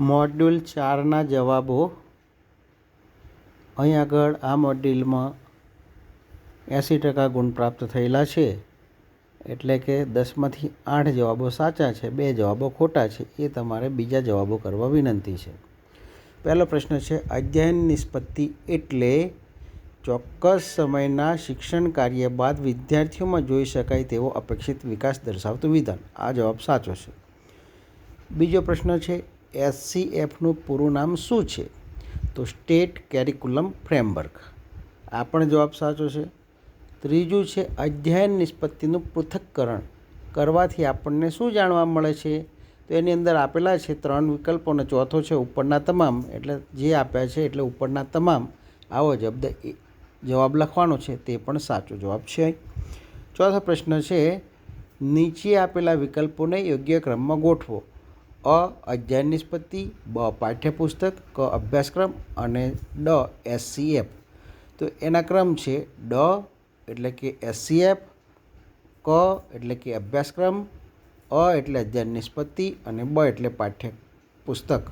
Module ચારના જવાબો. અહીં આગળ આ મોડ્યુલમાં એંસી ટકા ગુણ પ્રાપ્ત થયેલા છે. એટલે કે દસમાંથી આઠ જવાબો સાચા છે, બે જવાબો ખોટા છે. એ તમારે બીજા જવાબો કરવા વિનંતી છે. પહેલો પ્રશ્ન છે, અધ્યયન નિષ્પત્તિ એટલે ચોક્કસ સમયના શિક્ષણ કાર્ય બાદ વિદ્યાર્થીઓમાં જોઈ શકાય તેવો અપેક્ષિત વિકાસ દર્શાવતું વિધાન. આ જવાબ સાચો છે. બીજો પ્રશ્ન છે એસસીએફનું પૂરું નામ શું છે? તો સ્ટેટ કેરિક્યુલમ ફ્રેમવર્ક. આ પણ જવાબ સાચો છે. ત્રીજું છે અધ્યયન નિષ્પત્તિનું પૃથક્કરણ. કરવાથી આપણને શું જાણવા મળે છે? તો એની અંદર આપેલા છે ત્રણ વિકલ્પો અને ચોથો છે ઉપરના તમામ. એટલે જે આપ્યા છે એટલે ઉપરના તમામ. આવો એ જવાબ લખવાનો છે તે પણ સાચો જવાબ છે ચોથો પ્રશ્ન છે, નીચે આપેલા વિકલ્પોને યોગ્ય ક્રમમાં ગોઠવો. અ અધ્યયન નિષ્પત્તિ, બ પાઠ્યપુસ્તક, ક અભ્યાસક્રમ અને ડ એસસીએફ તો એના ક્રમ છે ડ એટલે કે એસસીએફ ક એટલે કે અભ્યાસક્રમ, અ એટલે અધ્યયન નિષ્પત્તિ અને બ એટલે પાઠ્ય પુસ્તક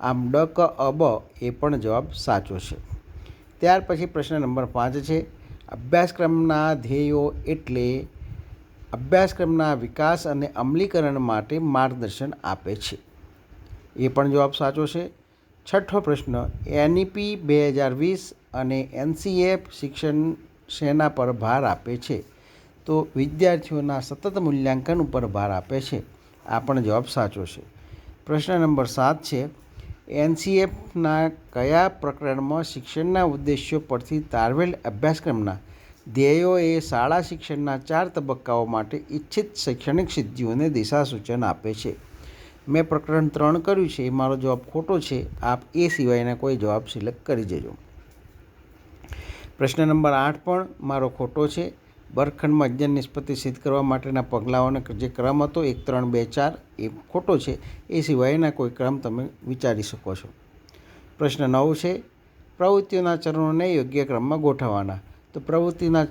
આમ ડ, ક, અ, બ એ પણ જવાબ સાચો છે. ત્યાર પછી પ્રશ્ન નંબર પાંચ છે. અભ્યાસક્રમના ધ્યેયો એટલે અભ્યાસક્રમના વિકાસ અને અમલીકરણ માટે માર્ગદર્શન આપે છે. એ પણ જવાબ સાચો છે. છઠ્ઠો પ્રશ્ન, એનઈપી બે હજાર વીસ અને એનસીએફ શિક્ષણ શેના પર ભાર આપે છે. તો વિદ્યાર્થીઓના સતત મૂલ્યાંકન ઉપર ભાર આપે છે. આ પણ જવાબ સાચો છે. પ્રશ્ન નંબર સાત છે, એનસીએફના કયા પ્રકરણમાં શિક્ષણના ઉદ્દેશ્યો પરથી તારવેલ અભ્યાસક્રમના ધ્યેયો એ શાળા શિક્ષણના ચાર તબક્કાઓ માટે ઇચ્છિત શૈક્ષણિક સિદ્ધિઓને દિશા સૂચન આપે છે. મેં પ્રકરણ ત્રણ કર્યું છે, એ મારો જવાબ ખોટો છે, આપ એ સિવાયના કોઈ જવાબ સિલેક્ટ કરી દેજો. પ્રશ્ન નંબર આઠ પણ મારો ખોટો છે. વર્ગખંડમાં અજ્ઞાન નિષ્પત્તિ સિદ્ધ કરવા માટેના પગલાઓનો જે ક્રમ હતો, એક, ત્રણ, બે, ચાર, એ ખોટો છે. એ સિવાયના કોઈ ક્રમ તમે વિચારી શકો છો. પ્રશ્ન નવ છે, પ્રવૃત્તિઓના ચરણોને યોગ્ય ક્રમમાં ગોઠવવાના. તો પ્રવૃત્તિના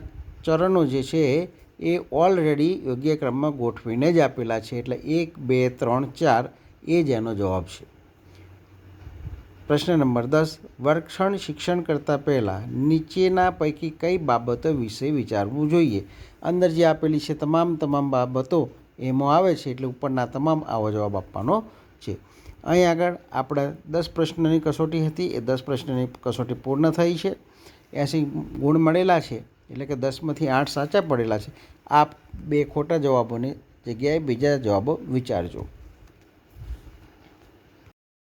ચરણો જે છે એ ઓલરેડી યોગ્ય ક્રમમાં ગોઠવીને જ આપેલા છે. એટલે એક, બે, ત્રણ, ચાર એ જ એનો જવાબ છે. પ્રશ્ન નંબર દસ, વર્ગક્ષણ શિક્ષણ કરતાં પહેલાં નીચેના પૈકી કઈ બાબતો વિશે વિચારવું જોઈએ? અંદર જે આપેલી છે તમામ તમામ બાબતો એમાં આવે છે એટલે ઉપરના તમામ આવો જવાબ આપવાનો છે. અહીં આગળ આપણે દસ પ્રશ્નની કસોટી હતી. એ દસ પ્રશ્નની કસોટી પૂર્ણ થઈ છે. એંસી ગુણ મળેલા છે, એટલે કે દસમાંથી આઠ સાચા પડેલા છે. આપ બે ખોટા જવાબોની જગ્યાએ બીજા જવાબો વિચારજો.